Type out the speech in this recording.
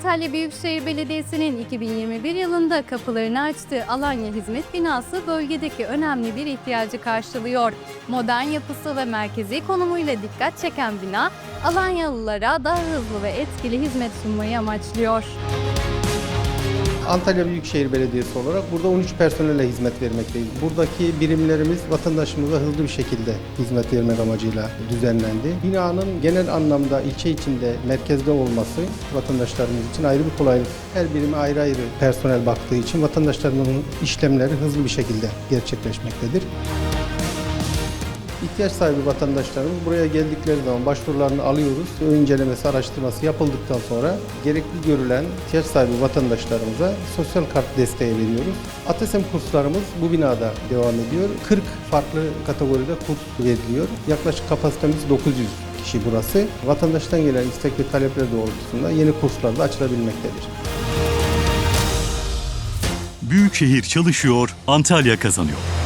Antalya Büyükşehir Belediyesi'nin 2021 yılında kapılarını açtığı Alanya Hizmet Binası bölgedeki önemli bir ihtiyacı karşılıyor. Modern yapısı ve merkezi konumuyla dikkat çeken bina, Alanyalılara daha hızlı ve etkili hizmet sunmayı amaçlıyor. Antalya Büyükşehir Belediyesi olarak burada 13 personelle hizmet vermekteyiz. Buradaki birimlerimiz vatandaşımıza hızlı bir şekilde hizmet vermek amacıyla düzenlendi. Binanın genel anlamda ilçe içinde merkezde olması vatandaşlarımız için ayrı bir kolaylık. Her birime ayrı ayrı personel baktığı için vatandaşlarımızın işlemleri hızlı bir şekilde gerçekleşmektedir. İhtiyaç sahibi vatandaşlarımız buraya geldikleri zaman başvurularını alıyoruz. Ön incelemesi, araştırması yapıldıktan sonra gerekli görülen ihtiyaç sahibi vatandaşlarımıza sosyal kart desteği veriyoruz. ATSM kurslarımız bu binada devam ediyor. 40 farklı kategoride kurs veriliyor. Yaklaşık kapasitemiz 900 kişi burası. Vatandaştan gelen istek ve talepler doğrultusunda yeni kurslar da açılabilmektedir. Büyükşehir çalışıyor, Antalya kazanıyor.